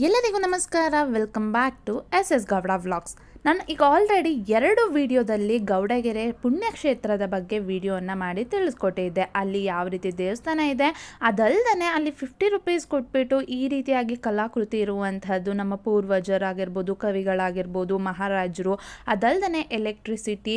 ಎಲ್ಲರಿಗೂ ನಮಸ್ಕಾರ. Welcome back to S S Gowda vlogs ನಾನು ಈಗ ಆಲ್ರೆಡಿ ಎರಡು ವಿಡಿಯೋದಲ್ಲಿ ಗೌಡಗೆರೆ ಪುಣ್ಯಕ್ಷೇತ್ರದ ಬಗ್ಗೆ ವಿಡಿಯೋವನ್ನು ಮಾಡಿ ತಿಳಿಸ್ಕೊಟ್ಟಿದ್ದೆ. ಅಲ್ಲಿ ಯಾವ ರೀತಿ ದೇವಸ್ಥಾನ ಇದೆ ಅದಲ್ಲದೆ ಅಲ್ಲಿ ಫಿಫ್ಟಿ ರುಪೀಸ್ ಕೊಟ್ಬಿಟ್ಟು ಈ ರೀತಿಯಾಗಿ ಕಲಾಕೃತಿ ಇರುವಂಥದ್ದು, ನಮ್ಮ ಪೂರ್ವಜರಾಗಿರ್ಬೋದು, ಕವಿಗಳಾಗಿರ್ಬೋದು, ಮಹಾರಾಜರು ಅದಲ್ಲದೆ ಎಲೆಕ್ಟ್ರಿಸಿಟಿ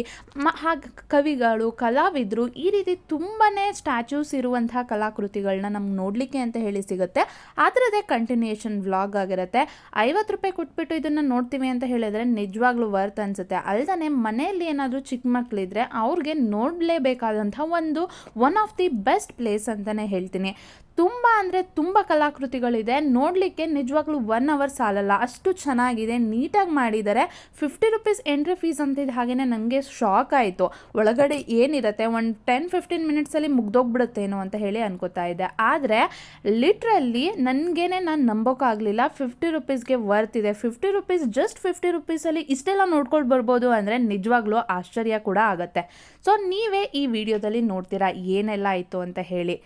ಹಾಗೆ ಕವಿಗಳು, ಕಲಾವಿದರು ಈ ರೀತಿ ತುಂಬಾ ಸ್ಟ್ಯಾಚ್ಯೂಸ್ ಇರುವಂತಹ ಕಲಾಕೃತಿಗಳನ್ನ ನಮ್ಗೆ ನೋಡಲಿಕ್ಕೆ ಅಂತ ಹೇಳಿ ಸಿಗುತ್ತೆ. ಅದರದೇ ಕಂಟಿನ್ಯೂಯೇಷನ್ ವ್ಲಾಗ್ ಆಗಿರುತ್ತೆ. ಐವತ್ತು ರೂಪಾಯಿ ಕೊಟ್ಬಿಟ್ಟು ಇದನ್ನು ನೋಡ್ತೀವಿ ಅಂತ ಹೇಳಿದರೆ ಹೇಳಿದ್ರೆ ನಿಜವಾಗ್ಲೂ ವರ್ತ್ ಅನಿಸುತ್ತೆ. ಅಲ್ದೇ ಮನೆಯಲ್ಲಿ ಏನಾದರೂ ಚಿಕ್ಕ ಮಕ್ಕಳಿದ್ರೆ ಅವ್ರಿಗೆ ನೋಡಲೇಬೇಕಾದಂಥ ಒಂದು one of the best place ಅಂತಲೇ ಹೇಳ್ತೀನಿ. ತುಂಬ ಅಂದರೆ ತುಂಬ ಕಲಾಕೃತಿಗಳಿದೆ. ನೋಡಲಿಕ್ಕೆ ನಿಜವಾಗ್ಲೂ ಒನ್ ಅವರ್ ಸಾಲಲ್ಲ. ಅಷ್ಟು ಚೆನ್ನಾಗಿದೆ, ನೀಟಾಗಿ ಮಾಡಿದ್ದಾರೆ. ಫಿಫ್ಟಿ ರುಪೀಸ್ ಎಂಟ್ರಿ ಫೀಸ್ ಅಂತಿದ್ದ ಹಾಗೆಯೇ ನನಗೆ ಶಾಕ್ ಆಯಿತು. ಒಳಗಡೆ ಏನಿರುತ್ತೆ? ಒಂದು ಟೆನ್ ಫಿಫ್ಟೀನ್ ಮಿನಿಟ್ಸಲ್ಲಿ ಮುಗ್ದೋಗ್ಬಿಡುತ್ತೇನೋ ಅಂತ ಹೇಳಿ ಅನ್ಕೋತಾ ಇದ್ದೆ. ಆದರೆ ಲಿಟ್ರಲ್ಲಿ ನನಗೇನೆ ನಾನು ನಂಬೋಕ್ಕಾಗಲಿಲ್ಲ ಫಿಫ್ಟಿ ರುಪೀಸ್ಗೆ ವರ್ತ್ ಇದೆ. ಫಿಫ್ಟಿ ರುಪೀಸ್ ಜಸ್ಟ್ ಫಿಫ್ಟಿ ರುಪೀಸಲ್ಲಿ ಇಷ್ಟೆಲ್ಲ ನೋಡ್ಕೊಂಡು ಬರ್ಬೋದು ಅಂದರೆ ನಿಜವಾಗ್ಲೂ ಆಶ್ಚರ್ಯ ಕೂಡ ಆಗುತ್ತೆ. ಸೊ ನೀವೇ ಈ ವಿಡಿಯೋದಲ್ಲಿ ನೋಡ್ತೀರಾ? ಏನೆಲ್ಲ ಆಯಿತು ಅಂತ ಹೇಳಿ.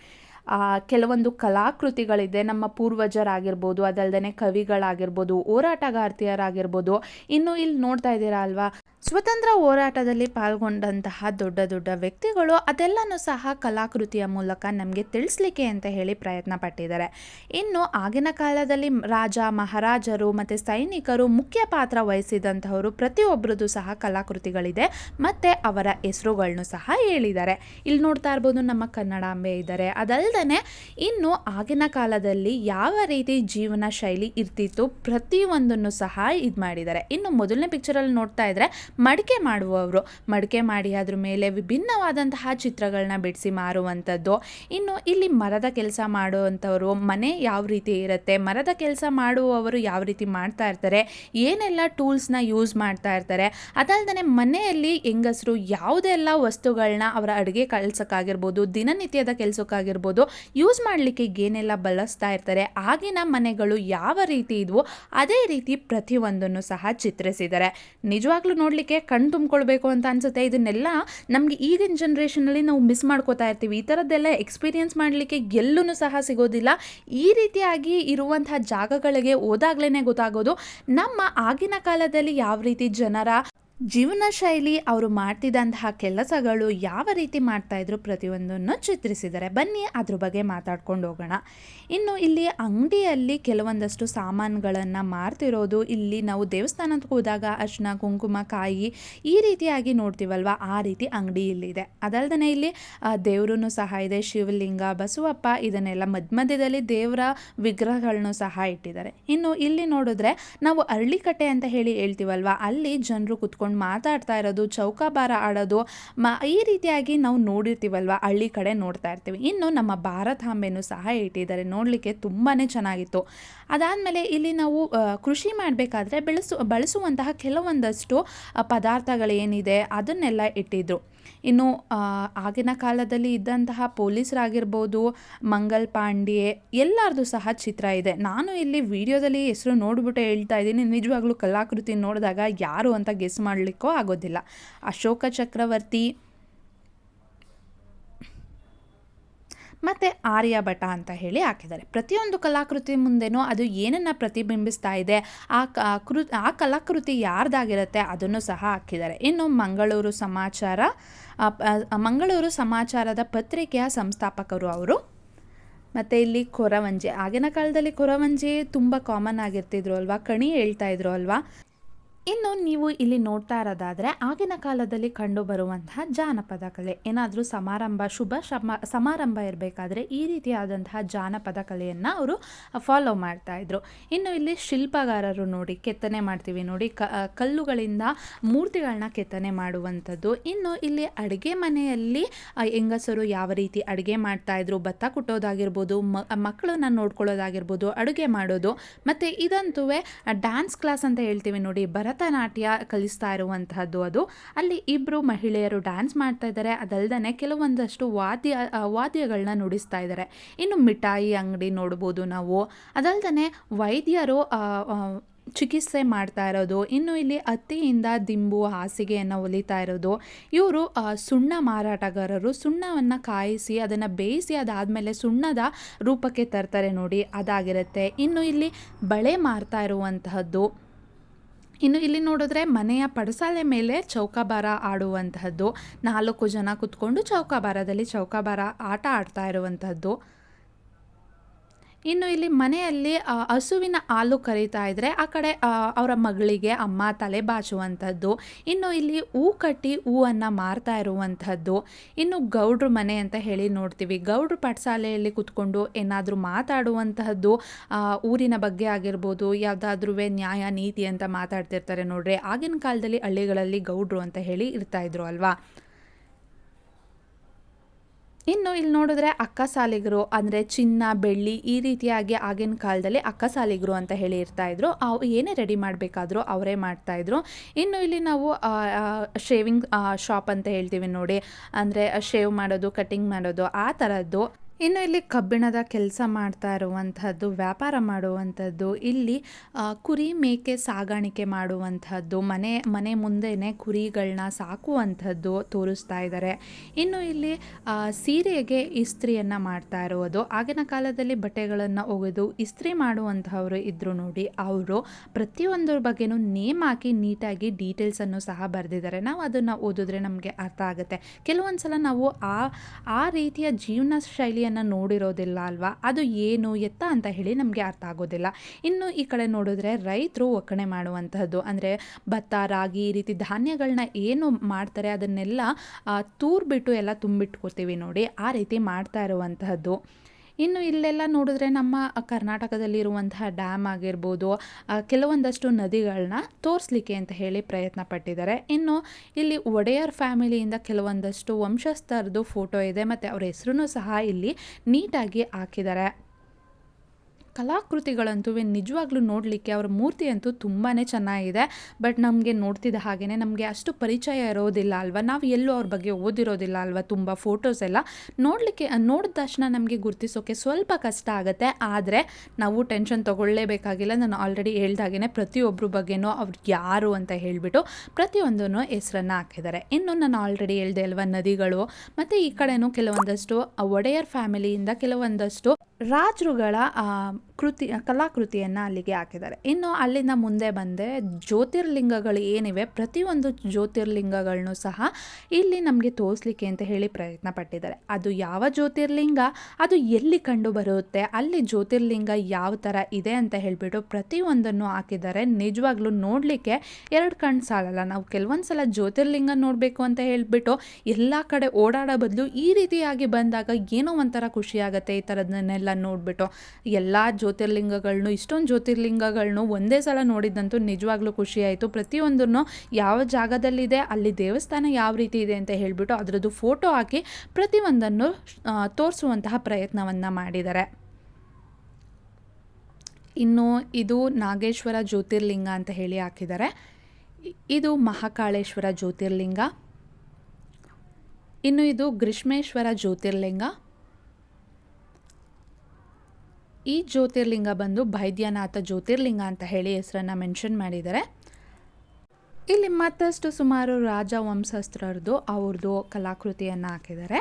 ಕೆಲವೊಂದು ಕಲಾಕೃತಿಗಳಿದೆ. ನಮ್ಮ ಪೂರ್ವಜರಾಗಿರ್ಬೋದು ಅದಲ್ಲದೆ ಕವಿಗಳಾಗಿರ್ಬೋದು ಹೋರಾಟಗಾರ್ತಿಯರಾಗಿರ್ಬೋದು. ಇನ್ನು ಇಲ್ಲಿ ನೋಡ್ತಾ ಇದ್ದೀರಾ ಅಲ್ವಾ? ಸ್ವತಂತ್ರ ಹೋರಾಟದಲ್ಲಿ ಪಾಲ್ಗೊಂಡಂತಹ ದೊಡ್ಡ ದೊಡ್ಡ ವ್ಯಕ್ತಿಗಳು ಅದೆಲ್ಲನೂ ಸಹ ಕಲಾಕೃತಿಯ ಮೂಲಕ ನಮಗೆ ತಿಳಿಸ್ಲಿಕ್ಕೆ ಅಂತ ಹೇಳಿ ಪ್ರಯತ್ನ ಪಟ್ಟಿದ್ದಾರೆ. ಇನ್ನು ಆಗಿನ ಕಾಲದಲ್ಲಿ ರಾಜ, ಮಹಾರಾಜರು ಮತ್ತು ಸೈನಿಕರು ಮುಖ್ಯ ಪಾತ್ರ ವಹಿಸಿದಂತಹವರು ಪ್ರತಿಯೊಬ್ಬರದ್ದು ಸಹ ಕಲಾಕೃತಿಗಳಿದೆ. ಮತ್ತು ಅವರ ಹೆಸರುಗಳನ್ನು ಸಹ ಹೇಳಿದ್ದಾರೆ. ಇಲ್ಲಿ ನೋಡ್ತಾ ಇರ್ಬೋದು ನಮ್ಮ ಕನ್ನಡಾಂಬೆ ಇದ್ದಾರೆ. ಅದಲ್ಲದೆ ಇನ್ನು ಆಗಿನ ಕಾಲದಲ್ಲಿ ಯಾವ ರೀತಿ ಜೀವನ ಶೈಲಿ ಇರ್ತಿತ್ತು ಪ್ರತಿಯೊಂದನ್ನು ಸಹ ಇದು ಮಾಡಿದ್ದಾರೆ. ಇನ್ನು ಮೊದಲನೇ ಪಿಕ್ಚರಲ್ಲಿ ನೋಡ್ತಾ ಇದ್ರೆ ಮಡಿಕೆ ಮಾಡುವವರು. ಮಡಿಕೆ ಮಾಡಿ ಅದ್ರ ಮೇಲೆ ವಿಭಿನ್ನವಾದಂತಹ ಚಿತ್ರಗಳನ್ನ ಬಿಡಿಸಿ ಮಾರುವಂಥದ್ದು. ಇನ್ನು ಇಲ್ಲಿ ಮರದ ಕೆಲಸ ಮಾಡುವಂಥವರು ಮನೆ ಯಾವ ರೀತಿ ಇರುತ್ತೆ, ಮರದ ಕೆಲಸ ಮಾಡುವವರು ಯಾವ ರೀತಿ ಮಾಡ್ತಾ ಇರ್ತಾರೆ, ಏನೆಲ್ಲ ಟೂಲ್ಸ್ನ ಯೂಸ್ ಮಾಡ್ತಾ ಇರ್ತಾರೆ ಅದಲ್ಲದೆ ಮನೆಯಲ್ಲಿ ಹೆಂಗಸರು ಯಾವುದೆಲ್ಲ ವಸ್ತುಗಳನ್ನ ಅವರ ಅಡುಗೆ ಕಳ್ಸೋಕ್ಕಾಗಿರ್ಬೋದು ದಿನನಿತ್ಯದ ಕೆಲಸಕ್ಕಾಗಿರ್ಬೋದು ಯೂಸ್ ಮಾಡಲಿಕ್ಕೆ ಏನೆಲ್ಲ ಬಳಸ್ತಾ ಇರ್ತಾರೆ, ಆಗಿನ ಮನೆಗಳು ಯಾವ ರೀತಿ ಇದ್ವು, ಅದೇ ರೀತಿ ಪ್ರತಿಯೊಂದನ್ನು ಸಹ ಚಿತ್ರಿಸಿದ್ದಾರೆ. ನಿಜವಾಗ್ಲೂ ನೋಡಲಿಕ್ಕೆ ಕಣ್ ತುಂಬಿಕೊಳ್ಬೇಕು ಅಂತ ಅನ್ಸುತ್ತೆ. ಇದನ್ನೆಲ್ಲ ನಮಗೆ ಈಗಿನ ಜನ್ರೇಷನಲ್ಲಿ ನಾವು ಮಿಸ್ ಮಾಡ್ಕೋತಾ ಇರ್ತೀವಿ. ಈ ಥರದ್ದೆಲ್ಲ ಎಕ್ಸ್ಪೀರಿಯೆನ್ಸ್ ಮಾಡಲಿಕ್ಕೆ ಎಲ್ಲೂ ಸಹ ಸಿಗೋದಿಲ್ಲ. ಈ ರೀತಿಯಾಗಿ ಇರುವಂತಹ ಜಾಗಗಳಿಗೆ ಹೋದಾಗ್ಲೇ ಗೊತ್ತಾಗೋದು. ನಮ್ಮ ಆಗಿನ ಕಾಲದಲ್ಲಿ ಯಾವ ರೀತಿ ಜನರ ಜೀವನ ಶೈಲಿ ಅವರು ಮಾಡ್ತಿದ್ದಂತಹ ಕೆಲಸಗಳು ಯಾವ ರೀತಿ ಮಾಡ್ತಾ ಇದ್ರು ಪ್ರತಿಯೊಂದನ್ನು ಚಿತ್ರಿಸಿದ್ದಾರೆ. ಬನ್ನಿ ಅದ್ರ ಬಗ್ಗೆ ಮಾತಾಡ್ಕೊಂಡು ಹೋಗೋಣ. ಇನ್ನು ಇಲ್ಲಿ ಅಂಗಡಿಯಲ್ಲಿ ಕೆಲವೊಂದಷ್ಟು ಸಾಮಾನುಗಳನ್ನು ಮಾರ್ತಿರೋದು, ಇಲ್ಲಿ ನಾವು ದೇವಸ್ಥಾನಕ್ಕೆ ಹೋದಾಗ ಅರ್ಶಿನ ಕುಂಕುಮ, ಕಾಯಿ ಈ ರೀತಿಯಾಗಿ ನೋಡ್ತೀವಲ್ವ? ಆ ರೀತಿ ಅಂಗಡಿ ಇಲ್ಲಿದೆ. ಅದಲ್ಲದೆ ಇಲ್ಲಿ ದೇವ್ರೂ ಸಹ ಇದೆ, ಶಿವಲಿಂಗ, ಬಸವಪ್ಪ ಇದನ್ನೆಲ್ಲ ಮಧ್ಯ ಮಧ್ಯದಲ್ಲಿ ದೇವರ ವಿಗ್ರಹಗಳನ್ನು ಸಹ ಇಟ್ಟಿದ್ದಾರೆ. ಇನ್ನು ಇಲ್ಲಿ ನೋಡಿದ್ರೆ ನಾವು ಅರಳಿಕಟ್ಟೆ ಅಂತ ಹೇಳಿ ಹೇಳ್ತೀವಲ್ವ? ಅಲ್ಲಿ ಜನರು ಕುತ್ಕೊಂಡು ಮಾತಾಡ್ತಾ ಇರೋದು, ಚೌಕಾಬಾರ ಆಡೋದು, ಮ, ಈ ರೀತಿಯಾಗಿ ನಾವು ನೋಡಿರ್ತೀವಲ್ವ? ಹಳ್ಳಿ ಕಡೆ ನೋಡ್ತಾ ಇರ್ತೀವಿ. ಇನ್ನು ನಮ್ಮ ಭಾರತಾಂಬೆನೂ ಸಹ ಇಟ್ಟಿದ್ದಾರೆ. ನೋಡಲಿಕ್ಕೆ ತುಂಬಾ ಚೆನ್ನಾಗಿತ್ತು. ಅದಾದಮೇಲೆ ಇಲ್ಲಿ ನಾವು ಕೃಷಿ ಮಾಡಬೇಕಾದ್ರೆ ಬೆಳೆಸು, ಬಳಸುವಂತಹ ಕೆಲವೊಂದಷ್ಟು ಪದಾರ್ಥಗಳೇನಿದೆ ಅದನ್ನೆಲ್ಲ ಇಟ್ಟಿದ್ರು. ಇನ್ನು ಆಗಿನ ಕಾಲದಲ್ಲಿ ಇದ್ದಂತಹ ಪೊಲೀಸರಾಗಿರ್ಬೋದು, ಮಂಗಲ್ ಪಾಂಡೆ ಎಲ್ಲರದು ಸಹ ಚಿತ್ರ ಇದೆ. ನಾನು ಇಲ್ಲಿ ವಿಡಿಯೋದಲ್ಲಿ ಹೆಸರು ನೋಡ್ಬಿಟ್ಟು ಹೇಳ್ತಾ ಇದ್ದೀನಿ. ನಿಜವಾಗ್ಲೂ ಕಲಾಕೃತಿ ನೋಡಿದಾಗ ಯಾರು ಅಂತ ಗೆಸ್ ಮಾಡಲಿಕ್ಕೂ ಆಗೋದಿಲ್ಲ. ಅಶೋಕ ಚಕ್ರವರ್ತಿ ಮತ್ತು ಆರ್ಯಭಟ ಅಂತ ಹೇಳಿ ಹಾಕಿದ್ದಾರೆ. ಪ್ರತಿಯೊಂದು ಕಲಾಕೃತಿ ಮುಂದೆನೂ ಅದು ಏನನ್ನು ಪ್ರತಿಬಿಂಬಿಸ್ತಾ ಇದೆ, ಆ ಕ, ಆ ಕಲಾಕೃತಿ ಯಾರ್ದಾಗಿರುತ್ತೆ ಅದನ್ನು ಸಹ ಹಾಕಿದ್ದಾರೆ. ಇನ್ನು ಮಂಗಳೂರು ಸಮಾಚಾರ ಮಂಗಳೂರು ಸಮಾಚಾರದ ಪತ್ರಿಕೆಯ ಸಂಸ್ಥಾಪಕರು ಅವರು. ಮತ್ತು ಇಲ್ಲಿ ಕೊರವಂಜಿ, ಆಗಿನ ಕಾಲದಲ್ಲಿ ಕೊರವಂಜಿ ತುಂಬ ಕಾಮನ್ ಆಗಿರ್ತಿದ್ರು ಅಲ್ವಾ? ಕಣಿ ಹೇಳ್ತಾ ಇದ್ರು ಅಲ್ವಾ? ಇನ್ನು ನೀವು ಇಲ್ಲಿ ನೋಡ್ತಾ ಇರೋದಾದರೆ ಆಗಿನ ಕಾಲದಲ್ಲಿ ಕಂಡು ಬರುವಂತಹ ಜಾನಪದ ಕಲೆ. ಏನಾದರೂ ಸಮಾರಂಭ, ಶುಭ ಸಮಾರಂಭ ಇರಬೇಕಾದ್ರೆ ಈ ರೀತಿಯಾದಂತಹ ಜಾನಪದ ಕಲೆಯನ್ನು ಅವರು ಫಾಲೋ ಮಾಡ್ತಾ ಇದ್ರು. ಇನ್ನು ಇಲ್ಲಿ ಶಿಲ್ಪಗಾರರು ನೋಡಿ, ಕೆತ್ತನೆ ಮಾಡ್ತೀವಿ ನೋಡಿ ಕಲ್ಲುಗಳಿಂದ ಮೂರ್ತಿಗಳನ್ನ ಕೆತ್ತನೆ ಮಾಡುವಂಥದ್ದು. ಇನ್ನು ಇಲ್ಲಿ ಅಡುಗೆ ಮನೆಯಲ್ಲಿ ಹೆಂಗಸರು ಯಾವ ರೀತಿ ಅಡುಗೆ ಮಾಡ್ತಾ ಇದ್ರು, ಭತ್ತ ಕುಟ್ಟೋದಾಗಿರ್ಬೋದು ಮಕ್ಕಳನ್ನು ನೋಡ್ಕೊಳ್ಳೋದಾಗಿರ್ಬೋದು, ಅಡುಗೆ ಮಾಡೋದು. ಮತ್ತು ಇದಂತೂ ಡ್ಯಾನ್ಸ್ ಕ್ಲಾಸ್ ಅಂತ ಹೇಳ್ತೀವಿ ನೋಡಿ ಭರತನಾಟ್ಯ ಕಲಿಸ್ತಾ ಇರುವಂತಹದ್ದು ಅದು. ಅಲ್ಲಿ ಇಬ್ಬರು ಮಹಿಳೆಯರು ಡ್ಯಾನ್ಸ್ ಮಾಡ್ತಾ ಇದ್ದಾರೆ. ಅದಲ್ಲದೆ ಕೆಲವೊಂದಷ್ಟು ವಾದ್ಯ ವಾದ್ಯಗಳನ್ನ ನುಡಿಸ್ತಾ ಇದ್ದಾರೆ. ಇನ್ನು ಮಿಠಾಯಿ ಅಂಗಡಿ ನೋಡ್ಬೋದು ನಾವು. ಅದಲ್ಲದೆ ವೈದ್ಯರು ಚಿಕಿತ್ಸೆ ಮಾಡ್ತಾ ಇರೋದು. ಇನ್ನು ಇಲ್ಲಿ ಅತ್ತಿಯಿಂದ ದಿಂಬು, ಹಾಸಿಗೆಯನ್ನು ಒಲಿತಾ ಇರೋದು. ಇವರು ಸುಣ್ಣ ಮಾರಾಟಗಾರರು. ಸುಣ್ಣವನ್ನು ಕಾಯಿಸಿ ಅದನ್ನು ಬೇಯಿಸಿ ಅದಾದಮೇಲೆ ಸುಣ್ಣದ ರೂಪಕ್ಕೆ ತರ್ತಾರೆ ನೋಡಿ. ಅದಾಗಿರುತ್ತೆ. ಇನ್ನು ಇಲ್ಲಿ ಬಳೆ ಮಾರ್ತಾ ಇರುವಂತಹದ್ದು. ಇನ್ನು ಇಲ್ಲಿ ನೋಡಿದ್ರೆ ಮನೆಯ ಪಡಸಾಲೆ ಮೇಲೆ ಚೌಕಾಬಾರ ಆಡುವಂತಹದ್ದು. ನಾಲ್ಕು ಜನ ಕುತ್ಕೊಂಡು ಚೌಕಾಬಾರದಲ್ಲಿ ಚೌಕಾಬಾರ ಆಟ ಆಡ್ತಾ ಇರುವಂತಹದ್ದು. ಇನ್ನು ಇಲ್ಲಿ ಮನೆಯಲ್ಲಿ ಹಸುವಿನ ಹಾಲು ಕರೀತಾ ಇದ್ರೆ ಆ ಕಡೆ ಅವರ ಮಗಳಿಗೆ ಅಮ್ಮ ತಲೆ ಬಾಚುವಂಥದ್ದು. ಇನ್ನು ಇಲ್ಲಿ ಹೂ ಕಟ್ಟಿ ಹೂವನ್ನು ಮಾರ್ತಾ ಇರುವಂಥದ್ದು. ಇನ್ನು ಗೌಡ್ರ ಮನೆ ಅಂತ ಹೇಳಿ ನೋಡ್ತೀವಿ. ಗೌಡ್ರ ಪಟ್ಸಾಲೆಯಲ್ಲಿ ಕುತ್ಕೊಂಡು ಏನಾದರೂ ಮಾತಾಡುವಂತಹದ್ದು ಊರಿನ ಬಗ್ಗೆ ಆಗಿರ್ಬೋದು ಯಾವುದಾದ್ರೂ ನ್ಯಾಯ, ನೀತಿ ಅಂತ ಮಾತಾಡ್ತಿರ್ತಾರೆ ನೋಡ್ರಿ. ಆಗಿನ ಕಾಲದಲ್ಲಿ ಹಳ್ಳಿಗಳಲ್ಲಿ ಗೌಡ್ರು ಅಂತ ಹೇಳಿ ಇರ್ತಾ ಇದ್ರು ಅಲ್ವಾ? ಇನ್ನು ಇಲ್ಲಿ ನೋಡಿದ್ರೆ ಅಕ್ಕ ಸಾಲಿಗರು ಅಂದರೆ ಚಿನ್ನ, ಬೆಳ್ಳಿ ಈ ರೀತಿಯಾಗಿ ಆಗಿನ ಕಾಲದಲ್ಲಿ ಅಕ್ಕ ಸಾಲಿಗರು ಅಂತ ಹೇಳಿ ಇರ್ತಾ ಇದ್ರು. ಅವು ಏನೇ ರೆಡಿ ಮಾಡಬೇಕಾದ್ರೂ ಅವರೇ ಮಾಡ್ತಾ ಇದ್ರು. ಇನ್ನು ಇಲ್ಲಿ ನಾವು ಶೇವಿಂಗ್ ಶಾಪ್ ಅಂತ ಹೇಳ್ತೀವಿ ನೋಡಿ. ಅಂದರೆ ಶೇವ್ ಮಾಡೋದು ಕಟಿಂಗ್ ಮಾಡೋದು, ಆ ಥರದ್ದು ಇನ್ನು ಇಲ್ಲಿ ಕಬ್ಬಿಣದ ಕೆಲಸ ಮಾಡ್ತಾ ಇರುವಂಥದ್ದು, ವ್ಯಾಪಾರ ಮಾಡುವಂಥದ್ದು, ಇಲ್ಲಿ ಕುರಿ ಮೇಕೆ ಸಾಗಾಣಿಕೆ ಮಾಡುವಂಥದ್ದು, ಮನೆ ಮನೆ ಮುಂದೆನೆ ಕುರಿಗಳನ್ನ ಸಾಕುವಂಥದ್ದು ತೋರಿಸ್ತಾ ಇದ್ದಾರೆ. ಇನ್ನು ಇಲ್ಲಿ ಸೀರೆಗೆ ಇಸ್ತ್ರಿಯನ್ನು ಮಾಡ್ತಾ ಇರುವುದು. ಆಗಿನ ಕಾಲದಲ್ಲಿ ಬಟ್ಟೆಗಳನ್ನು ಒಗೆದು ಇಸ್ತ್ರಿ ಮಾಡುವಂಥವ್ರು ಇದ್ದರು ನೋಡಿ, ಅವರು ಪ್ರತಿಯೊಂದರ ಬಗ್ಗೆನೂ ನೇಮ್ ಹಾಕಿ ನೀಟಾಗಿ ಡೀಟೇಲ್ಸನ್ನು ಸಹ ಬರೆದಿದ್ದಾರೆ. ನಾವು ಅದನ್ನು ಓದಿದ್ರೆ ನಮಗೆ ಅರ್ಥ ಆಗುತ್ತೆ. ಕೆಲವೊಂದು ಸಲ ನಾವು ಆ ಆ ರೀತಿಯ ಜೀವನ ನೋಡಿರೋದಿಲ್ಲ ಅಲ್ವಾ? ಅದು ಏನು ಎತ್ತ ಅಂತ ಹೇಳಿ ನಮಗೆ ಅರ್ಥ ಆಗೋದಿಲ್ಲ. ಇನ್ನು ಈ ಕಡೆ ನೋಡಿದ್ರೆ ರೈತರು ಒಕ್ಕಣೆ ಮಾಡುವಂತಹದ್ದು, ಅಂದರೆ ಭತ್ತ, ರಾಗಿ ಈ ರೀತಿ ಧಾನ್ಯಗಳನ್ನ ಏನು ಮಾಡ್ತಾರೆ ಅದನ್ನೆಲ್ಲ ತೂರ್ಬಿಟ್ಟು ಎಲ್ಲ ತುಂಬಿಟ್ಕೋತೀವಿ ನೋಡಿ, ಆ ರೀತಿ ಮಾಡ್ತಾ ಇರುವಂತಹದ್ದು. ಇನ್ನು ಇಲ್ಲೆಲ್ಲ ನೋಡಿದ್ರೆ ನಮ್ಮ ಕರ್ನಾಟಕದಲ್ಲಿರುವಂತಹ ಡ್ಯಾಮ್ ಆಗಿರ್ಬೋದು ಕೆಲವೊಂದಷ್ಟು ನದಿಗಳನ್ನ ತೋರಿಸ್ಲಿಕ್ಕೆ ಅಂತ ಹೇಳಿ ಪ್ರಯತ್ನ ಪಟ್ಟಿದ್ದಾರೆ. ಇನ್ನು ಇಲ್ಲಿ ಒಡೆಯರ್ ಫ್ಯಾಮಿಲಿಯಿಂದ ಕೆಲವೊಂದಷ್ಟು ವಂಶಸ್ಥರದ್ದು ಫೋಟೋ ಇದೆ, ಮತ್ತು ಅವ್ರ ಹೆಸರು ಸಹ ಇಲ್ಲಿ ನೀಟಾಗಿ ಹಾಕಿದ್ದಾರೆ. ಕಲಾಕೃತಿಗಳಂತೂ ನಿಜವಾಗ್ಲೂ ನೋಡಲಿಕ್ಕೆ ಅವರ ಮೂರ್ತಿ ಅಂತೂ ತುಂಬಾ ಚೆನ್ನಾಗಿದೆ. ಬಟ್ ನಮಗೆ ನೋಡ್ತಿದ್ದ ಹಾಗೆಯೇ ನಮಗೆ ಅಷ್ಟು ಪರಿಚಯ ಇರೋದಿಲ್ಲ ಅಲ್ವಾ? ನಾವು ಎಲ್ಲೂ ಅವ್ರ ಬಗ್ಗೆ ಓದಿರೋದಿಲ್ಲ ಅಲ್ವಾ? ತುಂಬ ಫೋಟೋಸ್ ಎಲ್ಲ ನೋಡಲಿಕ್ಕೆ, ನೋಡಿದ ತಕ್ಷಣ ನಮಗೆ ಗುರುತಿಸೋಕೆ ಸ್ವಲ್ಪ ಕಷ್ಟ ಆಗುತ್ತೆ. ಆದರೆ ನಾವು ಟೆನ್ಷನ್ ತೊಗೊಳ್ಳೇಬೇಕಾಗಿಲ್ಲ. ನಾನು ಆಲ್ರೆಡಿ ಹೇಳ್ದಾಗೇ ಪ್ರತಿಯೊಬ್ಬರ ಬಗ್ಗೆನೂ ಅವ್ರು ಯಾರು ಅಂತ ಹೇಳಿಬಿಟ್ಟು ಪ್ರತಿಯೊಂದನ್ನು ಹೆಸರನ್ನು ಹಾಕಿದ್ದಾರೆ. ಇನ್ನು ನಾನು ಆಲ್ರೆಡಿ ಹೇಳ್ದೆ ಅಲ್ವಾ? ನದಿಗಳು. ಮತ್ತು ಈ ಕಡೆಯೂ ಕೆಲವೊಂದಷ್ಟು ಒಡೆಯರ್ ಫ್ಯಾಮಿಲಿಯಿಂದ ಕೆಲವೊಂದಷ್ಟು ರಾಜರುಗಳ ಕೃತಿ, ಕಲಾಕೃತಿಯನ್ನು ಅಲ್ಲಿಗೆ ಹಾಕಿದ್ದಾರೆ. ಇನ್ನು ಅಲ್ಲಿಂದ ಮುಂದೆ ಬಂದೆ ಜ್ಯೋತಿರ್ಲಿಂಗಗಳು ಏನಿವೆ, ಪ್ರತಿಯೊಂದು ಜ್ಯೋತಿರ್ಲಿಂಗಗಳನ್ನು ಸಹ ಇಲ್ಲಿ ನಮಗೆ ತೋರಿಸ್ಲಿಕ್ಕೆ ಅಂತ ಹೇಳಿ ಪ್ರಯತ್ನ ಪಟ್ಟಿದ್ದಾರೆ. ಅದು ಯಾವ ಜ್ಯೋತಿರ್ಲಿಂಗ, ಅದು ಎಲ್ಲಿ ಕಂಡು ಬರುತ್ತೆ, ಅಲ್ಲಿ ಜ್ಯೋತಿರ್ಲಿಂಗ ಯಾವ ಥರ ಇದೆ ಅಂತ ಹೇಳಿಬಿಟ್ಟು ಪ್ರತಿಯೊಂದನ್ನು ಹಾಕಿದ್ದಾರೆ. ನಿಜವಾಗ್ಲೂ ನೋಡಲಿಕ್ಕೆ ಎರಡು ಕಣ್ಣು ಸಾಲಲ್ಲ. ನಾವು ಕೆಲವೊಂದು ಸಲ ಜ್ಯೋತಿರ್ಲಿಂಗ ನೋಡಬೇಕು ಅಂತ ಹೇಳಿಬಿಟ್ಟು ಎಲ್ಲ ಕಡೆ ಓಡಾಡೋ ಬದಲು ಈ ರೀತಿಯಾಗಿ ಬಂದಾಗ ಏನೋ ಒಂಥರ ಖುಷಿಯಾಗುತ್ತೆ ಈ ಥರದನ್ನೆಲ್ಲ ನೋಡಿಬಿಟ್ಟು ಎಲ್ಲ ಜ್ಯೋತಿರ್ಲಿಂಗಗಳನ್ನೂ ಇಷ್ಟೊಂದು ಜ್ಯೋತಿರ್ಲಿಂಗಗಳನ್ನು ಒಂದೇ ಸಲ ನೋಡಿದ್ದಂತೂ ನಿಜವಾಗ್ಲೂ ಖುಷಿಯಾಯಿತು ಪ್ರತಿಯೊಂದನ್ನು ಯಾವ ಜಾಗದಲ್ಲಿದೆ, ಅಲ್ಲಿ ದೇವಸ್ಥಾನ ಯಾವ ರೀತಿ ಇದೆ ಅಂತ ಹೇಳಿಬಿಟ್ಟು ಅದರದ್ದು ಫೋಟೋ ಹಾಕಿ ಪ್ರತಿಯೊಂದನ್ನು ತೋರಿಸುವಂತಹ ಪ್ರಯತ್ನವನ್ನು ಮಾಡಿದ್ದಾರೆ. ಇನ್ನು ಇದು ನಾಗೇಶ್ವರ ಜ್ಯೋತಿರ್ಲಿಂಗ ಅಂತ ಹೇಳಿ ಹಾಕಿದ್ದಾರೆ. ಇದು ಮಹಾಕಾಳೇಶ್ವರ ಜ್ಯೋತಿರ್ಲಿಂಗ. ಇನ್ನು ಇದು ಗ್ರೀಷ್ಮೇಶ್ವರ ಜ್ಯೋತಿರ್ಲಿಂಗ. ಈ ಜ್ಯೋತಿರ್ಲಿಂಗ ಬಂದು ಬೈದ್ಯನಾಥ ಜ್ಯೋತಿರ್ಲಿಂಗ ಅಂತ ಹೇಳಿ ಹೆಸರನ್ನು ಮೆನ್ಷನ್ ಮಾಡಿದ್ದಾರೆ. ಇಲ್ಲಿ ಮತ್ತಷ್ಟು ಸುಮಾರು ರಾಜ ವಂಶಸ್ಥರದ್ದು ಅವ್ರದ್ದು ಕಲಾಕೃತಿಯನ್ನು ಹಾಕಿದ್ದಾರೆ.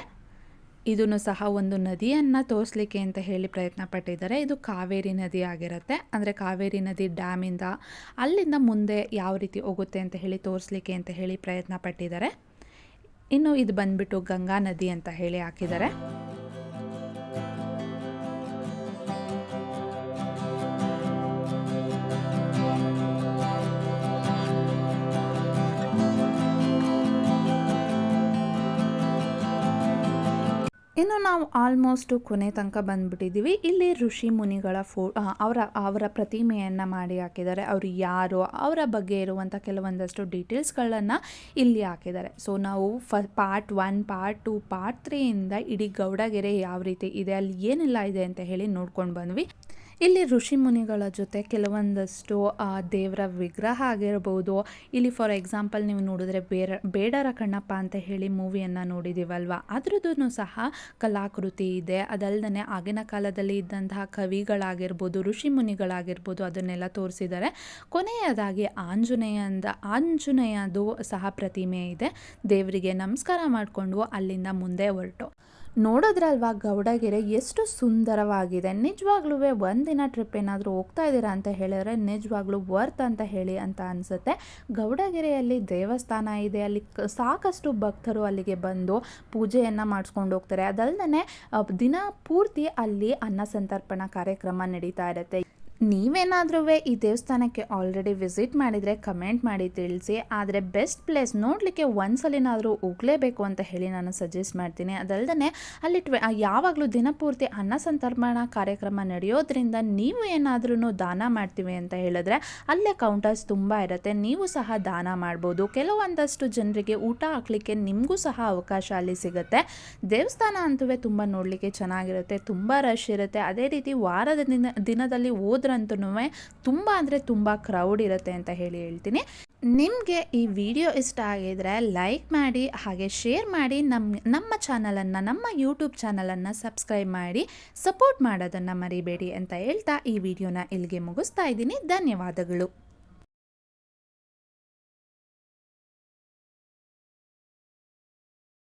ಇದನ್ನು ಸಹ ಒಂದು ನದಿಯನ್ನು ತೋರಿಸ್ಲಿಕ್ಕೆ ಅಂತ ಹೇಳಿ ಪ್ರಯತ್ನ ಪಟ್ಟಿದ್ದಾರೆ. ಇದು ಕಾವೇರಿ ನದಿ ಆಗಿರುತ್ತೆ. ಅಂದರೆ ಕಾವೇರಿ ನದಿ ಡ್ಯಾಮಿಂದ ಅಲ್ಲಿಂದ ಮುಂದೆ ಯಾವ ರೀತಿ ಹೋಗುತ್ತೆ ಅಂತ ಹೇಳಿ ತೋರಿಸ್ಲಿಕ್ಕೆ ಅಂತ ಹೇಳಿ ಪ್ರಯತ್ನ ಪಟ್ಟಿದ್ದಾರೆ. ಇನ್ನು ಇದು ಬಂದ್ಬಿಟ್ಟು ಗಂಗಾ ನದಿ ಅಂತ ಹೇಳಿ ಹಾಕಿದ್ದಾರೆ. ಇನ್ನು ನಾವು ಆಲ್ಮೋಸ್ಟ್ ಕೊನೆ ತನಕ ಬಂದ್ಬಿಟ್ಟಿದ್ದೀವಿ. ಇಲ್ಲಿ ಋಷಿ ಮುನಿಗಳ ಫೋ ಅವರ ಅವರ ಪ್ರತಿಮೆಯನ್ನು ಮಾಡಿ ಹಾಕಿದ್ದಾರೆ. ಅವರು ಯಾರು, ಅವರ ಬಗ್ಗೆ ಇರುವಂಥ ಕೆಲವೊಂದಷ್ಟು ಡೀಟೇಲ್ಸ್ಗಳನ್ನು ಇಲ್ಲಿ ಹಾಕಿದ್ದಾರೆ. ಸೊ ನಾವು ಫ part one part two part ತ್ರೀಯಿಂದ ಇಡೀ ಗೌಡಗೆರೆ ಯಾವ ರೀತಿ ಇದೆ, ಅಲ್ಲಿ ಏನೆಲ್ಲ ಇದೆ ಅಂತ ಹೇಳಿ ನೋಡ್ಕೊಂಡು ಬಂದ್ವಿ. ಇಲ್ಲಿ ಋಷಿ ಮುನಿಗಳ ಜೊತೆ ಕೆಲವೊಂದಷ್ಟು ದೇವರ ವಿಗ್ರಹ ಆಗಿರ್ಬೋದು. ಇಲ್ಲಿ ಫಾರ್ ಎಕ್ಸಾಂಪಲ್ ನೀವು ನೋಡಿದ್ರೆ ಬೇರ, ಬೇಡರ ಕಣ್ಣಪ್ಪ ಅಂತ ಹೇಳಿ ಮೂವಿಯನ್ನು ನೋಡಿದ್ದೀವಲ್ವ ಅದ್ರದ್ದು ಸಹ ಕಲಾಕೃತಿ ಇದೆ. ಅದಲ್ಲದೆ ಆಗಿನ ಕಾಲದಲ್ಲಿ ಇದ್ದಂತಹ ಕವಿಗಳಾಗಿರ್ಬೋದು, ಋಷಿ ಮುನಿಗಳಾಗಿರ್ಬೋದು ಅದನ್ನೆಲ್ಲ ತೋರಿಸಿದ್ದಾರೆ. ಕೊನೆಯದಾಗಿ ಆಂಜನೇಯಂದ, ಆಂಜನೇಯದು ಸಹ ಪ್ರತಿಮೆ ಇದೆ. ದೇವರಿಗೆ ನಮಸ್ಕಾರ ಮಾಡಿಕೊಂಡು ಅಲ್ಲಿಂದ ಮುಂದೆ ಹೊರಟು. ನೋಡಿದ್ರಲ್ವಾ ಗೌಡಗೆರೆ ಎಷ್ಟು ಸುಂದರವಾಗಿದೆ. ನಿಜವಾಗ್ಲೂ ಒಂದಿನ ಟ್ರಿಪ್ ಏನಾದರೂ ಹೋಗ್ತಾ ಇದ್ದೀರಾ ಅಂತ ಹೇಳಿದ್ರೆ ನಿಜವಾಗ್ಲೂ ವರ್ತ್ ಅಂತ ಹೇಳಿ ಅಂತ ಅನಿಸುತ್ತೆ. ಗೌಡಗೆರೆಯಲ್ಲಿ ದೇವಸ್ಥಾನ ಇದೆ, ಅಲ್ಲಿ ಸಾಕಷ್ಟು ಭಕ್ತರು ಅಲ್ಲಿಗೆ ಬಂದು ಪೂಜೆಯನ್ನು ಮಾಡಿಸ್ಕೊಂಡು ಹೋಗ್ತಾರೆ. ಅದಲ್ಲದೆ ದಿನ ಪೂರ್ತಿ ಅಲ್ಲಿ ಅನ್ನ ಸಂತರ್ಪಣಾ ಕಾರ್ಯಕ್ರಮ ನಡೀತಾ ಇರುತ್ತೆ. ನೀವೇನಾದ್ರೂ ಈ ದೇವಸ್ಥಾನಕ್ಕೆ ಆಲ್ರೆಡಿ ವಿಸಿಟ್ ಮಾಡಿದರೆ ಕಮೆಂಟ್ ಮಾಡಿ ತಿಳಿಸಿ. ಆದರೆ ಬೆಸ್ಟ್ ಪ್ಲೇಸ್ ನೋಡಲಿಕ್ಕೆ ಒಂದ್ಸಲಿನಾದರೂ ಹೋಗಲೇಬೇಕು ಅಂತ ಹೇಳಿ ನಾನು ಸಜೆಸ್ಟ್ ಮಾಡ್ತೀನಿ. ಅದಲ್ಲದೆ ಅಲ್ಲಿ ಟ್ವೆ ಯಾವಾಗಲೂ ದಿನಪೂರ್ತಿ ಅನ್ನ ಸಂತರ್ಪಣಾ ಕಾರ್ಯಕ್ರಮ ನಡೆಯೋದ್ರಿಂದ ನೀವು ಏನಾದ್ರೂ ದಾನ ಮಾಡ್ತೀವಿ ಅಂತ ಹೇಳಿದ್ರೆ ಅಲ್ಲೇ ಕೌಂಟರ್ಸ್ ತುಂಬ ಇರುತ್ತೆ. ನೀವು ಸಹ ದಾನ ಮಾಡ್ಬೋದು. ಕೆಲವೊಂದಷ್ಟು ಜನರಿಗೆ ಊಟ ಹಾಕ್ಲಿಕ್ಕೆ ನಿಮಗೂ ಸಹ ಅವಕಾಶ ಅಲ್ಲಿ ಸಿಗುತ್ತೆ. ದೇವಸ್ಥಾನ ಅಂತೂ ತುಂಬ ನೋಡಲಿಕ್ಕೆ ಚೆನ್ನಾಗಿರುತ್ತೆ. ತುಂಬ ರಶ್ ಇರುತ್ತೆ. ಅದೇ ರೀತಿ ವಾರದ ದಿನ ದಿನದಲ್ಲಿ ಹೋದ್ರಂತೂ ತುಂಬ ಅಂದರೆ ತುಂಬ ಕ್ರೌಡ್ ಇರುತ್ತೆ ಅಂತ ಹೇಳಿ ಹೇಳ್ತೀನಿ. ನಿಮಗೆ ಈ ವಿಡಿಯೋ ಇಷ್ಟ ಆಗಿದ್ರೆ ಲೈಕ್ ಮಾಡಿ, ಹಾಗೆ ಶೇರ್ ಮಾಡಿ ನಮ್ಮ ನಮ್ಮ ಚಾನಲನ್ನು ನಮ್ಮ ಯೂಟ್ಯೂಬ್ ಚಾನಲನ್ನು ಸಬ್ಸ್ಕ್ರೈಬ್ ಮಾಡಿ ಸಪೋರ್ಟ್ ಮಾಡೋದನ್ನು ಮರಿಬೇಡಿ ಅಂತ ಹೇಳ್ತಾ ಈ ವಿಡಿಯೋನ ಇಲ್ಲಿಗೆ ಮುಗಿಸ್ತಾ ಇದ್ದೀನಿ. ಧನ್ಯವಾದಗಳು.